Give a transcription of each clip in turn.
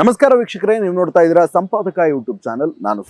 ನಮಸ್ಕಾರ ವೀಕ್ಷಕರೇ, ನೀವು ನೋಡ್ತಾ ಇದ್ದೀರಾ ಸಂಪಾದಕ ಯೂಟ್ಯೂಬ್ ಚಾನಲ್ ನಾನು.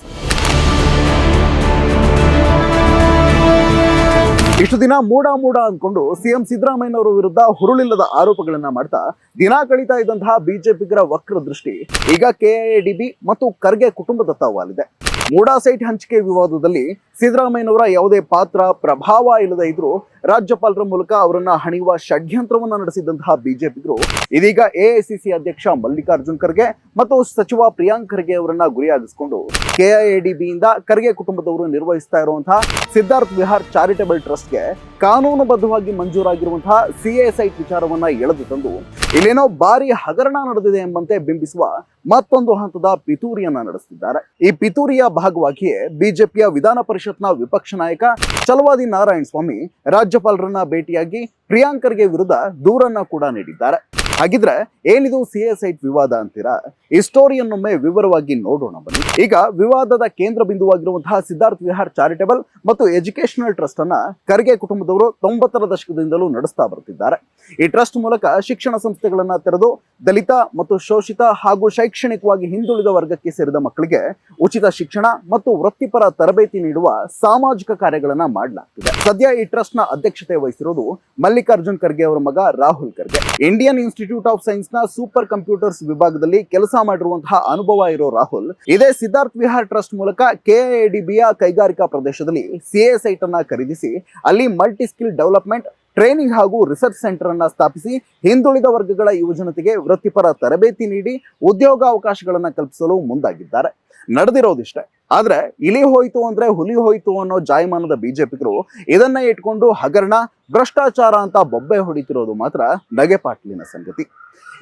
ಇಷ್ಟು ದಿನ ಮೂಡ ಮೂಡ ಅಂದ್ಕೊಂಡು ಸಿಎಂ ಸಿದ್ದರಾಮಯ್ಯನವರ ವಿರುದ್ಧ ಹುರುಳಿಲ್ಲದ ಆರೋಪಗಳನ್ನ ಮಾಡ್ತಾ ದಿನ ಕಳೀತಾ ಇದ್ದಂತಹ ಬಿಜೆಪಿಗರ ವಕ್ರ ದೃಷ್ಟಿ ಈಗ ಕೆಐಎಡಿಬಿ ಮತ್ತು ಖರ್ಗೆ ಕುಟುಂಬದತ್ತ ವಾಲಿದೆ ಮೂಡಾ ಸೈಟ್ ಹಂಚಿಕೆ ವಿವಾದದಲ್ಲಿ ಸಿದ್ದರಾಮಯ್ಯನವರ ಯಾವುದೇ ಪಾತ್ರ ಪ್ರಭಾವ ಇಲ್ಲದೆ ಇದ್ರು ರಾಜ್ಯಪಾಲರ ಮೂಲಕ ಅವರನ್ನ ಹಣಿಯುವ ಷಡ್ಯಂತ್ರವನ್ನ ನಡೆಸಿದಂತಹ ಬಿಜೆಪಿಗರು. ಇದೀಗ ಎಐಸಿಸಿ ಅಧ್ಯಕ್ಷ ಮಲ್ಲಿಕಾರ್ಜುನ್ ಖರ್ಗೆ ಮತ್ತು ಸಚಿವ ಪ್ರಿಯಾಂಕ್ ಖರ್ಗೆ ಅವರನ್ನ ಗುರಿಯಾಗಿಸಿಕೊಂಡು ಕೆಐಎಡಿಬಿಯಿಂದ ಖರ್ಗೆ ಕುಟುಂಬದವರು ನಿರ್ವಹಿಸ್ತಾ ಇರುವಂತಹ ಸಿದ್ಧಾರ್ಥ್ ವಿಹಾರ್ ಚಾರಿಟಬಲ್ ಟ್ರಸ್ಟ್ಗೆ ಕಾನೂನುಬದ್ಧವಾಗಿ ಮಂಜೂರಾಗಿರುವಂತಹ ಸಿಎ ಸೈಟ್ ವಿಚಾರವನ್ನ ಎಳೆದು ತಂದು, ಇಲ್ಲೇನೋ ಭಾರಿ ಹಗರಣ ನಡೆದಿದೆ ಎಂಬಂತೆ ಬಿಂಬಿಸುವ ಮತ್ತೊಂದು ಹಂತದ ಪಿತೂರಿಯನ್ನ ನಡೆಸುತ್ತಿದ್ದಾರೆ ಈ ಪಿತೂರಿಯ ಭಾಗವಾಗಿಯೇ ಬಿಜೆಪಿಯ ವಿಧಾನ ಪರಿಷತ್ನ ವಿಪಕ್ಷ ನಾಯಕ ಚಲವಾದಿ ನಾರಾಯಣ ಸ್ವಾಮಿ ರಾಜ್ಯಪಾಲರನ್ನ ಭೇಟಿಯಾಗಿ ಪ್ರಿಯಾಂಕರ್ಗೆ ವಿರುದ್ಧ ದೂರನ್ನ ಕೂಡ ನೀಡಿದ್ದಾರೆ. ಹಾಗಿದ್ರೆ ಏನಿದು ಸಿ ಎ ಸೈಟ್ ವಿವಾದ ಅಂತೀರಾ? ಈ ಸ್ಟೋರಿಯನ್ನೊಮ್ಮೆ ವಿವರವಾಗಿ ನೋಡೋಣ ಬನ್ನಿ. ಈಗ ವಿವಾದದ ಕೇಂದ್ರ ಬಿಂದುವಾಗಿರುವಂತಹ ಸಿದ್ಧಾರ್ಥ ವಿಹಾರ್ ಚಾರಿಟೇಬಲ್ ಮತ್ತು ಎಜುಕೇಶನಲ್ ಟ್ರಸ್ಟ್ ಅನ್ನ ಖರ್ಗೆ ಕುಟುಂಬದವರು ತೊಂಬತ್ತರ ದಶಕದಿಂದಲೂ ನಡೆಸ್ತಾ ಬರುತ್ತಿದ್ದಾರೆ ಈ ಟ್ರಸ್ಟ್ ಮೂಲಕ ಶಿಕ್ಷಣ ಸಂಸ್ಥೆಗಳನ್ನ ತೆರೆದು ದಲಿತ ಮತ್ತು ಶೋಷಿತ ಹಾಗೂ ಶೈಕ್ಷಣಿಕವಾಗಿ ಹಿಂದುಳಿದ ವರ್ಗಕ್ಕೆ ಸೇರಿದ ಮಕ್ಕಳಿಗೆ ಉಚಿತ ಶಿಕ್ಷಣ ಮತ್ತು ವೃತ್ತಿಪರ ತರಬೇತಿ ನೀಡುವ ಸಾಮಾಜಿಕ ಕಾರ್ಯಗಳನ್ನ ಮಾಡಲಾಗ್ತಿದೆ. ಸದ್ಯ ಈ ಟ್ರಸ್ಟ್ನ ಅಧ್ಯಕ್ಷತೆ ವಹಿಸಿರೋದು ಮಲ್ಲಿಕಾರ್ಜುನ್ ಖರ್ಗೆ ಅವರ ಮಗ Rahul Kharge. Indian institute of ಸೈನ್ಸ್ನ super computers ವಿಭಾಗದಲ್ಲಿ ಕೆಲಸ ಮಾಡಿರುವಂತಹ ಅನುಭವ ಇರೋ ರಾಹುಲ್, ಇದೇ ಸಿದ್ಧಾರ್ಥ್ ವಿಹಾರ್ ಟ್ರಸ್ಟ್ ಮೂಲಕ ಕೆಎಡಿಬಿಯ ಕೈಗಾರಿಕಾ ಪ್ರದೇಶದಲ್ಲಿ ಸಿಎ ಸೈಟ್ ಅನ್ನ ಖರೀದಿಸಿ ಅಲ್ಲಿ ಮಲ್ಟಿ ಸ್ಕಿಲ್ ಡೆವಲಪ್ಮೆಂಟ್ ಟ್ರೈನಿಂಗ್ ಹಾಗೂ ರಿಸರ್ಚ್ ಸೆಂಟರ್ ಅನ್ನ ಸ್ಥಾಪಿಸಿ ಹಿಂದುಳಿದ ವರ್ಗಗಳ ಯುವಜನತೆಗೆ ವೃತ್ತಿಪರ ತರಬೇತಿ ನೀಡಿ ಉದ್ಯೋಗಾವಕಾಶಗಳನ್ನ ಕಲ್ಪಿಸಲು ಮುಂದಾಗಿದ್ದಾರೆ. ನಡೆದಿರೋದಿಷ್ಟೇ. ಆದ್ರೆ ಇಲಿ ಹೋಯ್ತು ಅಂದ್ರೆ ಹುಲಿ ಹೋಯ್ತು ಅನ್ನೋ ಜಾಯಮಾನದ ಬಿಜೆಪಿಗರು ಇದನ್ನ ಇಟ್ಕೊಂಡು ಹಗರಣ, ಭ್ರಷ್ಟಾಚಾರ ಅಂತ ಬೊಬ್ಬೆ ಹೊಡಿತಿರೋದು ಮಾತ್ರ ನಗೆಪಾಟ್ಲಿನ ಸಂಗತಿ.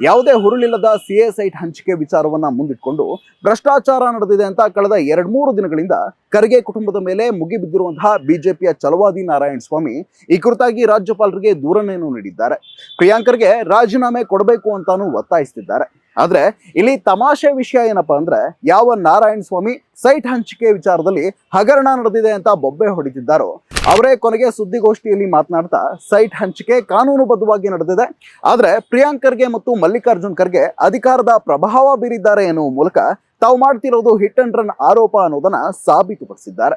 ಯಾವುದೇ ಹುರುಳಿಲ್ಲದ ಸಿ ಎಸ್ ಐಟ್ ಹಂಚಿಕೆ ವಿಚಾರವನ್ನ ಮುಂದಿಟ್ಕೊಂಡು ಭ್ರಷ್ಟಾಚಾರ ನಡೆದಿದೆ ಅಂತ ಕಳೆದ ಎರಡ್ ಮೂರು ದಿನಗಳಿಂದ ಖರ್ಗೆ ಕುಟುಂಬದ ಮೇಲೆ ಮುಗಿಬಿದ್ದಿರುವಂತಹ ಬಿಜೆಪಿಯ ಚಲವಾದಿ ನಾರಾಯಣ ಸ್ವಾಮಿ ಈ ಕುರಿತಾಗಿ ರಾಜ್ಯಪಾಲರಿಗೆ ದೂರನೇನು ನೀಡಿದ್ದಾರೆ. ಪ್ರಿಯಾಂಕರ್ಗೆ ರಾಜೀನಾಮೆ ಕೊಡಬೇಕು ಅಂತಾನು ಒತ್ತಾಯಿಸ್ತಿದ್ದಾರೆ. ಆದ್ರೆ ಇಲ್ಲಿ ತಮಾಷೆ ವಿಷಯ ಏನಪ್ಪಾ ಅಂದ್ರೆ ಯಾವ ನಾರಾಯಣ ಸ್ವಾಮಿ ಸೈಟ್ ಹಂಚಿಕೆ ವಿಚಾರದಲ್ಲಿ ಹಗರಣ ನಡೆದಿದೆ ಅಂತ ಬೊಬ್ಬೆ ಹೊಡಿತಿದ್ದಾರೋ ಅವರೇ ಕೊನೆಗೆ ಸುದ್ದಿಗೋಷ್ಠಿಯಲ್ಲಿ ಮಾತನಾಡ್ತಾ ಸೈಟ್ ಹಂಚಿಕೆ ಕಾನೂನುಬದ್ಧವಾಗಿ ನಡೆದಿದೆ. ಆದ್ರೆ ಪ್ರಿಯಾಂಕರ್ಗೆ ಮತ್ತು ಮಲ್ಲಿಕಾರ್ಜುನ್ ಖರ್ಗೆ ಅಧಿಕಾರದ ಪ್ರಭಾವ ಬೀರಿದ್ದಾರೆ ಎನ್ನುವ ಮೂಲಕ ತಾವು ಮಾಡ್ತಿರೋದು ಹಿಟ್ ಅಂಡ್ ರನ್ ಆರೋಪ ಅನ್ನೋದನ್ನ ಸಾಬೀತುಪಡಿಸಿದ್ದಾರೆ.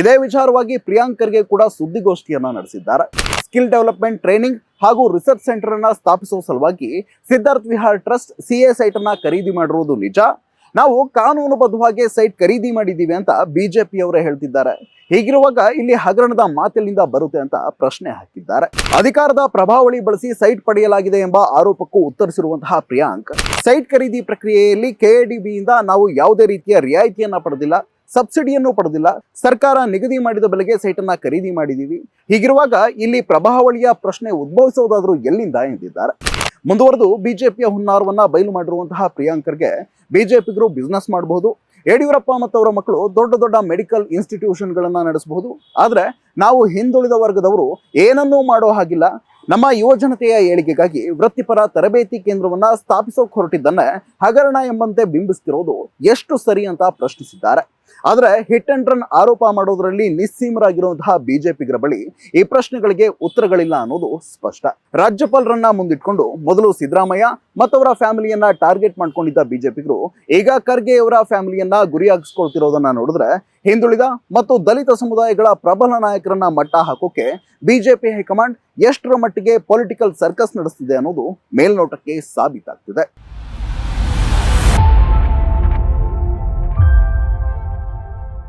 ಇದೇ ವಿಚಾರವಾಗಿ ಪ್ರಿಯಾಂಕರ್ಗೆ ಕೂಡ ಸುದ್ದಿಗೋಷ್ಠಿಯನ್ನ ನಡೆಸಿದ್ದಾರೆ. ಸ್ಕಿಲ್ ಡೆವಲಪ್ಮೆಂಟ್ ಟ್ರೈನಿಂಗ್ ಹಾಗೂ ರಿಸರ್ಚ್ ಸೆಂಟರ್ ಅನ್ನ ಸ್ಥಾಪಿಸುವ ಸಲುವಾಗಿ ಸಿದ್ಧಾರ್ಥ್ ವಿಹಾರ್ ಟ್ರಸ್ಟ್ ಸಿಎಸ್ಐಟ್ ಅನ್ನ ಖರೀದಿ ಮಾಡಿರುವುದು ನಿಜ. ನಾವು ಕಾನೂನುಬದ್ಧವಾಗಿ ಸೈಟ್ ಖರೀದಿ ಮಾಡಿದ್ದೀವಿ ಅಂತ ಬಿಜೆಪಿ ಅವರೇ ಹೇಳ್ತಿದ್ದಾರೆ. ಹೀಗಿರುವಾಗ ಇಲ್ಲಿ ಹಗರಣದ ಮಾತಿನಿಂದ ಬರುತ್ತೆ ಅಂತ ಪ್ರಶ್ನೆ ಹಾಕಿದ್ದಾರೆ. ಅಧಿಕಾರದ ಪ್ರಭಾವಳಿ ಬಳಸಿ ಸೈಟ್ ಪಡೆಯಲಾಗಿದೆ ಎಂಬ ಆರೋಪಕ್ಕೂ ಉತ್ತರಿಸಿರುವಂತಹ ಪ್ರಿಯಾಂಕ್, ಸೈಟ್ ಖರೀದಿ ಪ್ರಕ್ರಿಯೆಯಲ್ಲಿ ಕೆಎಡಿಬಿಯಿಂದ ನಾವು ಯಾವುದೇ ರೀತಿಯ ರಿಯಾಯಿತಿಯನ್ನ ಪಡೆದಿಲ್ಲ, ಸಬ್ಸಿಡಿಯನ್ನು ಪಡೆದಿಲ್ಲ, ಸರ್ಕಾರ ನಿಗದಿ ಮಾಡಿದ ಬೆಲೆಗೆ ಸೈಟ್ ಅನ್ನ ಖರೀದಿ ಮಾಡಿದ್ದೀವಿ. ಹೀಗಿರುವಾಗ ಇಲ್ಲಿ ಪ್ರಭಾವಳಿಯ ಪ್ರಶ್ನೆ ಉದ್ಭವಿಸೋದಾದರೂ ಎಲ್ಲಿಂದ ಎಂದಿದ್ದಾರೆ? ಮುಂದುವರೆದು ಬಿಜೆಪಿಯ ಹುನ್ನಾರವನ್ನ ಬಯಲು ಮಾಡಿರುವಂತಹ ಪ್ರಿಯಾಂಕರ್ಗೆ ಬಿಜೆಪಿಗರು ಬಿಸ್ನೆಸ್ ಮಾಡಬಹುದು. ಯಡಿಯೂರಪ್ಪ ಮತ್ತು ಅವರ ಮಕ್ಕಳು ದೊಡ್ಡ ದೊಡ್ಡ ಮೆಡಿಕಲ್ ಇನ್ಸ್ಟಿಟ್ಯೂಷನ್ಗಳನ್ನು ನಡೆಸಬಹುದು. ಆದರೆ ನಾವು ಹಿಂದುಳಿದ ವರ್ಗದವರು ಏನನ್ನೂ ಮಾಡೋ ಹಾಗಿಲ್ಲ. ನಮ್ಮ ಯುವಜನತೆಯ ಏಳಿಗೆಗಾಗಿ ವೃತ್ತಿಪರ ತರಬೇತಿ ಕೇಂದ್ರವನ್ನ ಸ್ಥಾಪಿಸೋಕೆ ಹೊರಟಿದ್ದನ್ನೇ ಹಗರಣ ಎಂಬಂತೆ ಬಿಂಬಿಸ್ತಿರೋದು ಎಷ್ಟು ಸರಿ ಅಂತ ಪ್ರಶ್ನಿಸಿದ್ದಾರೆ. ಆದ್ರೆ ಹಿಟ್ ಅಂಡ್ ರನ್ ಆರೋಪ ಮಾಡೋದ್ರಲ್ಲಿ ನಿಸ್ಸೀಮರಾಗಿರುವಂತಹ ಬಿಜೆಪಿಗರ ಬಳಿ ಈ ಪ್ರಶ್ನೆಗಳಿಗೆ ಉತ್ತರಗಳಿಲ್ಲ ಅನ್ನೋದು ಸ್ಪಷ್ಟ. ರಾಜ್ಯಪಾಲರನ್ನ ಮುಂದಿಟ್ಕೊಂಡು ಮೊದಲು ಸಿದ್ದರಾಮಯ್ಯ ಮತ್ತವರ ಫ್ಯಾಮಿಲಿಯನ್ನ ಟಾರ್ಗೆಟ್ ಮಾಡ್ಕೊಂಡಿದ್ದ ಬಿಜೆಪಿಗರು ಈಗ ಖರ್ಗೆ ಅವರ ಫ್ಯಾಮಿಲಿಯನ್ನ ಗುರಿಯಾಗಿಸ್ಕೊಳ್ತಿರೋದನ್ನ ನೋಡಿದ್ರೆ ಹಿಂದುಳಿದ ಮತ್ತು ದಲಿತ ಸಮುದಾಯಗಳ ಪ್ರಬಲ ನಾಯಕರನ್ನ ಮಟ್ಟ ಹಾಕೋಕೆ ಬಿಜೆಪಿ ಹೈಕಮಾಂಡ್ ಎಷ್ಟರ ಮಟ್ಟಿಗೆ ಪೊಲಿಟಿಕಲ್ ಸರ್ಕಸ್ ನಡೆಸ್ತಿದೆ ಅನ್ನೋದು ಮೇಲ್ನೋಟಕ್ಕೆ ಸಾಬೀತಾಗ್ತಿದೆ.